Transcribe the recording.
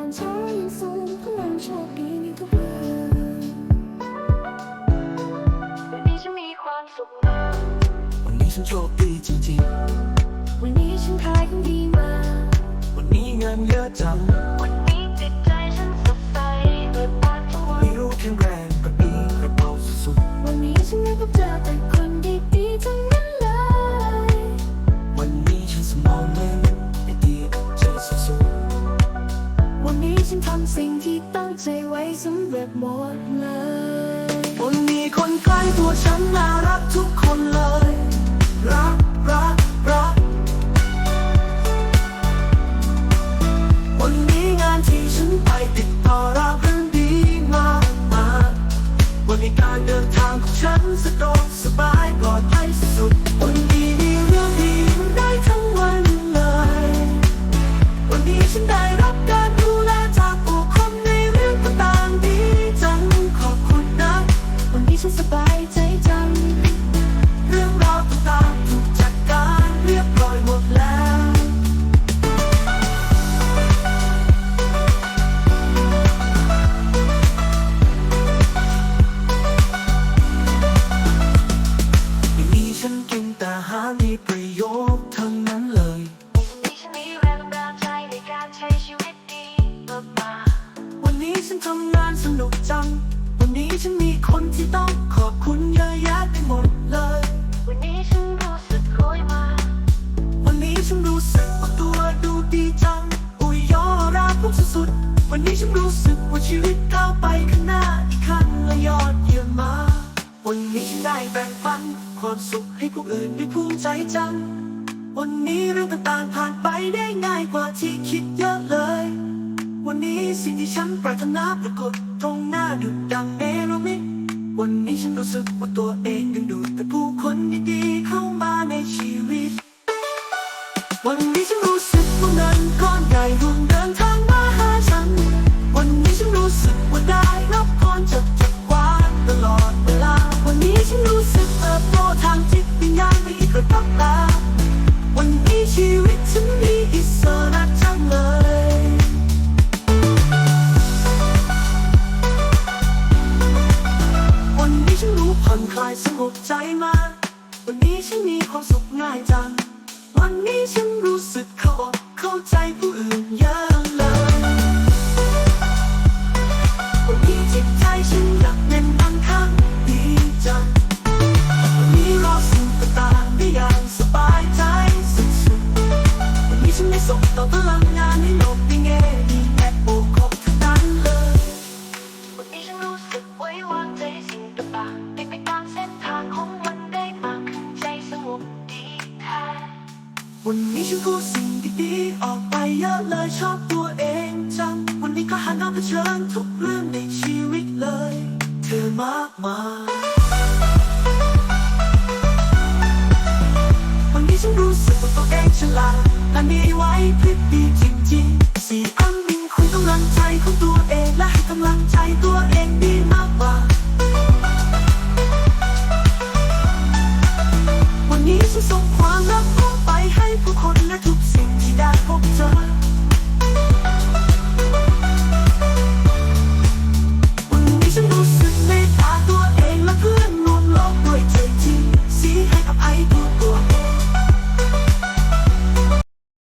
านช้ายังทรงพลังโชคดีในทุกเรื่องวันนี้ฉันมีความสุขมากวันนี้ฉันโชคดีจริงๆ วันนี้ฉันขายของดีมาๆวันนี้งินเยอะจัง วันนี้จิตใจฉันสดใสเปิดบานทุกวันไม่รู้แข็งแรงกระปี้กระเป๋าสุดวันนี้ฉันได้พบเจ ใจไว้สำเร็จหมดเลยๆวันมีคนใกล้ตัวฉันน่ารักทุกคนเลย วันนี้ ต้องขอบคุณเยอะแยะไปหมดเลย วันนี้ฉันรู้สึกรวยมากวันนี้ฉันรู้สึกว่าตัวดูดีจัง อุ้ยยอรักพวกสุดๆ วันนี้ฉันรู้สึกว่าชีวิตก้าวไปข้างหน้าอีกขั้นและยอดเยี่ยมมาก วันนี้ฉันได้แบ่งปัน ความสุขให้ผู้อื่นได้ภูมิใจจัง วันนี้เรื่องต่างๆผ่านไปได้ง่ายกว่าที่คิดเยอะเลย วันนี้สิ่งที่ฉันปรารถนาปรากฏตรงหน้า ฉันรู้สึกว่าตัวเองดึงดูดแต่ผู้คนดีๆเข้ามาในชีวิต วันนี้ฉันรู้สึกว่าเงินก้อนใหญ่ร่วงเดินทางมาหาฉัน วันนี้ฉันรู้สึกว่าได้รับพรจากจักรวาลตลอดเวลา วันนี้ฉันรู้สึกเติบโตทางจิตวิญญาณไม่กระตับตาวันนี้ชีวิตฉันมีายสงบใจมา วันนี้ฉันมีความสุขง่ายจัง วันนี้ฉันรู้สึกเข้าอกเข้าใจผู้อื่นเยอะเลย วันนี้จิตใจฉันหนักแน่นมั่งคั่งดีจัง วันนี้รอสิ่งต่างๆได้อย่างสบายใจสุดๆวันนี้ฉันได้ส่งต่อพลังงานให้โลก วันนี้ฉันพูดสิ่งดีๆออกไปเยอะเลยชอบตัวเองจัง วันนี้ก็หันหน้าเผชิญทุกเรื่องในชีวิตเลย เธอมากมายวันนี้ฉันรู้สึกว่าตัวเองฉลาดและมีไว้พริบดีจริงๆสี่อันมินคุยกำลังใจของตัวเองและให้กำลังใจตัว